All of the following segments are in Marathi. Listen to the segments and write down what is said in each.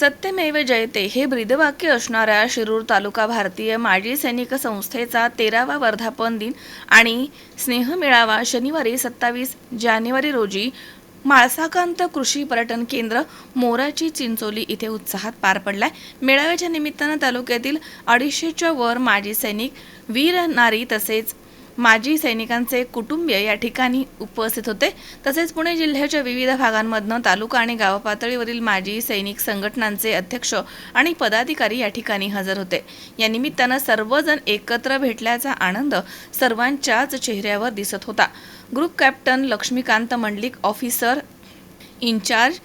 सत्यमेव जयते हे ब्रीदवाक्य असणाऱ्या शिरूर तालुका भारतीय माजी सैनिक संस्थेचा तेरावा वर्धापन दिन आणि स्नेह मेळावा शनिवारी सत्तावीस जानेवारी रोजी माळसाकांत कृषी पर्यटन केंद्र मोराची चिंचोली इथे उत्साहात पार पडलाय. मेळाव्याच्या निमित्तानं तालुक्यातील अडीचशेच्या वर माजी सैनिक वीर नारी तसेच माजी सैनिकांचे कुटुंबीय या ठिकाणी उपस्थित होते. तसेच पुणे जिल्ह्याच्या विविध भागांमधनं तालुका आणि गावपातळीवरील माजी सैनिक संघटनांचे अध्यक्ष आणि पदाधिकारी या ठिकाणी हजर होते. या निमित्तानं सर्वजण एकत्र भेटल्याचा आनंद सर्वांच्याच चेहऱ्यावर दिसत होता. Group captain Laxmikant Mandlik officer incharge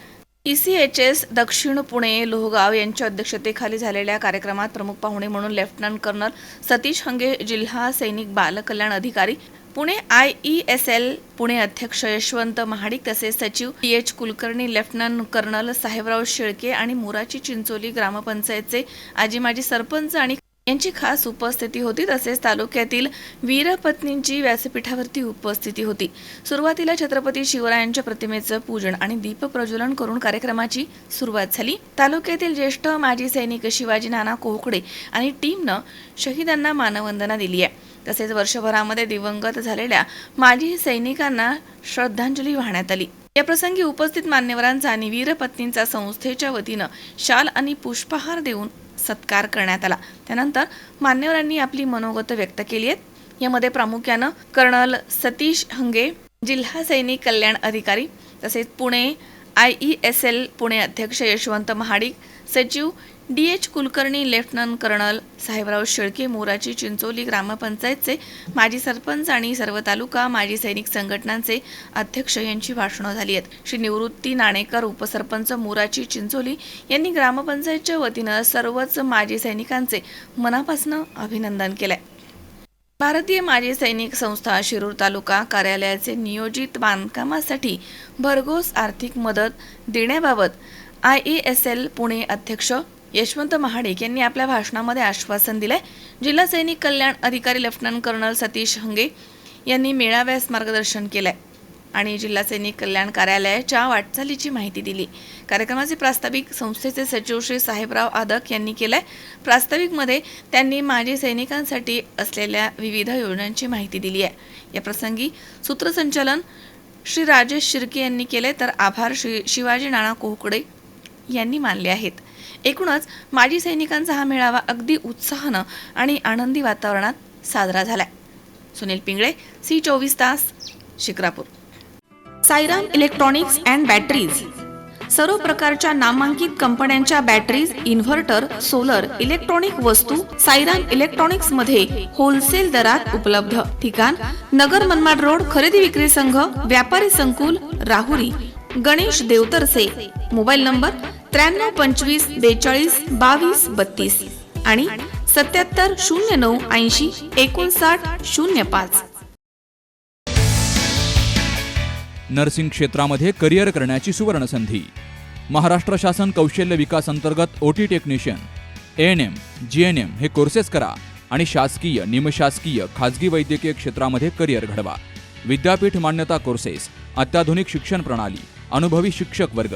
E C H S दक्षिण पुणे लोहगाव यांच्या अध्यक्षतेखाली झालेल्या कार्यक्रमात प्रमुख पाहुणे म्हणून लेफ्टनंट कर्नल सतीश हंगे जिल्हा सैनिक बालकल्याण अधिकारी Pune I E S L Pune अध्यक्ष यशवंत महाडिक तसेच सचिव T H Kulkarni lieutenant colonel Sahebrao Shelke आणि मोराची चिंचोली ग्रामपंचायतचे आजी माजी सरपंच आणि यांची खास उपस्थिती होती तसेच तालुक्यातील वीरपत्नींची व्यासपीठावरती उपस्थिती होती. सुरुवातीला छत्रपती शिवरायांच्या प्रतिमेचं पूजन आणि दीप प्रज्वलन करून कार्यक्रमाची सुरुवात झाली. तालुक्यातील ज्येष्ठ माजी सैनिक शिवाजी नाना कोहकडे आणि टीमनं शहीदांना मानवंदना दिली आहे. तसेच वर्षभरामध्ये दिवंगत झालेल्या माजी सैनिकांना श्रद्धांजली वाहण्यात आली. या प्रसंगी उपस्थित मान्यवरांचा आणि वीरपत्नींचा संस्थेच्या वतीनं शाल आणि पुष्पहार देऊन सत्कार करण्यात आला. त्यानंतर मान्यवरांनी आपली मनोगत व्यक्त केली आहेत. यामध्ये प्रामुख्यानं कर्नल सतीश हंगे जिल्हा सैनिक कल्याण अधिकारी तसेच Pune I E S L Pune अध्यक्ष यशवंत महाडिक सचिव D H Kulkarni lieutenant colonel Sahebrao Shelke Morachi Chincholi ग्रामपंचायतचे माजी सरपंच आणि सर्व तालुका माजी सैनिक संघटनांचे अध्यक्ष यांची भाषणं झाली आहेत. श्री निवृत्ती नाणेकर उपसरपंच मोराची चिंचोली यांनी ग्रामपंचायतच्या वतीनं सर्वच माजी सैनिकांचे मनापासून अभिनंदन केलंय. भारतीय माजी सैनिक संस्था शिरूर तालुका कार्यालयाचे नियोजित बांधकामासाठी भरघोस आर्थिक मदत देण्याबाबत I E S L Pune अध्यक्ष यशवंत महाडिक यांनी आपल्या भाषणामध्ये आश्वासन दिलंय. जिल्हा सैनिक कल्याण अधिकारी लेफ्टनंट कर्नल सतीश हंगे यांनी मेळाव्यास मार्गदर्शन केलंय आणि जिल्हा सैनिक कल्याण कार्यालयाच्या वाटचालीची माहिती दिली. कार्यक्रमाचे प्रास्ताविक संस्थेचे सचिव श्री साहेबराव आदक यांनी केलंय. प्रास्ताविकमध्ये त्यांनी माजी सैनिकांसाठी असलेल्या विविध योजनांची माहिती दिली आहे. या प्रसंगी सूत्रसंचालन श्री राजेश शिर्के यांनी केले तर आभार श्री शिवाजी नाना कोहकडे यांनी मानले आहेत. एकूणच माजी सैनिकांचा हा मेळावा अगदी उत्साहानं आणि आनंदी वातावरणात साजरा झालाय. सुनील पिंगळे सी चोवीस तास Shikrapur. Sairam electronics and batteries. सर्व प्रकारच्या नामांकित कंपन्यांच्या बॅटरीज इन्व्हर्टर सोलर इलेक्ट्रॉनिक वस्तू साईराम इलेक्ट्रॉनिक्समध्ये होलसेल दरात उपलब्ध. ठिकाण नगर मनमाड रोड खरेदी विक्री संघ व्यापारी संकुल राहुरी गणेश देवतरसे. मोबाईल नंबर त्र्याण्णव पंचवीस बेचाळीस बावीस बत्तीस आणि सत्याहत्तर शून्य नऊ ऐंशी एकोणसाठ शून्य पाच. नर्सिंग क्षेत्रामध्ये करिअर करण्याची सुवर्ण संधी महाराष्ट्र शासन कौशल्य विकास अंतर्गत O T technician N M G N M हे कोर्सेस करा आणि शासकीय निमशासकीय खाजगी वैद्यकीय क्षेत्रामध्ये करिअर घडवा. विद्यापीठ मान्यता कोर्सेस अत्याधुनिक शिक्षण प्रणाली अनुभवी शिक्षक वर्ग